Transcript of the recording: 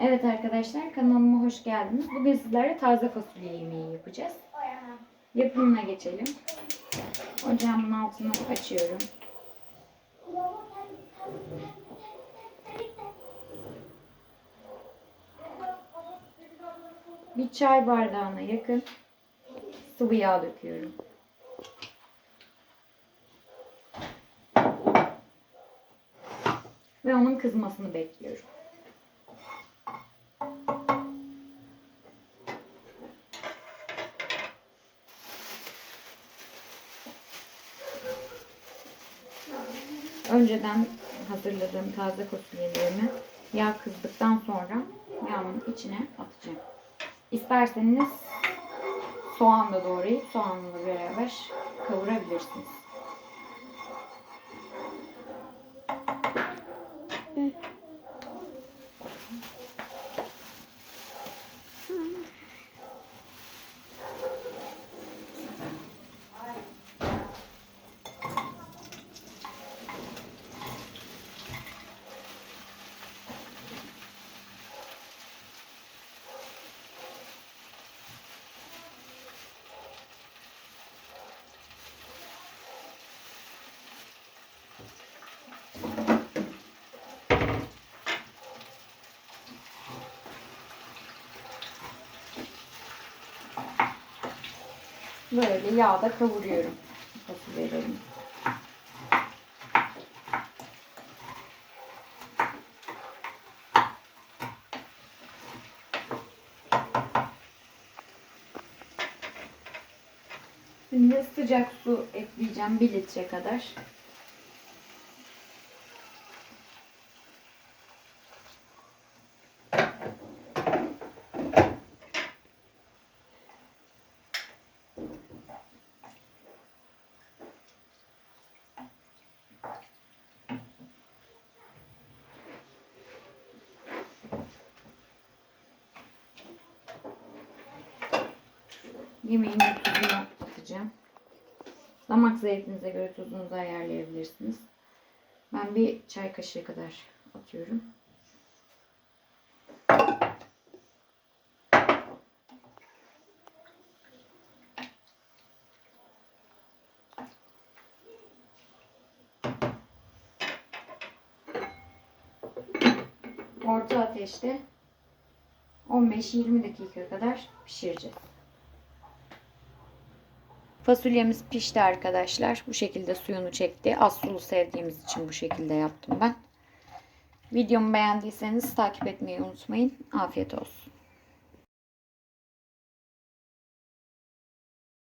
Evet arkadaşlar kanalıma hoş geldiniz. Bugün sizlerle taze fasulye yemeği yapacağız. Yapımına geçelim. Ocağımın altını açıyorum. Bir çay bardağına yakın sıvı yağ döküyorum. Ve onun kızmasını bekliyorum. Önceden hazırladığım taze fasulyelerimi yağ kızdıktan sonra yağın içine atacağım. İsterseniz soğan da doğrayıp soğanla beraber kavurabilirsiniz. Böyle yağda kavuruyorum fasulyelerimi. Şimdi sıcak su ekleyeceğim 1 litre kadar. Yemeğin tuzunu atacağım. Damak zevkinize göre tuzunuzu ayarlayabilirsiniz. Ben bir çay kaşığı kadar atıyorum. Orta ateşte 15-20 dakika kadar pişireceğiz. Fasulyemiz pişti arkadaşlar. Bu şekilde suyunu çekti. Az sulu sevdiğimiz için bu şekilde yaptım ben. Videomu beğendiyseniz takip etmeyi unutmayın. Afiyet olsun.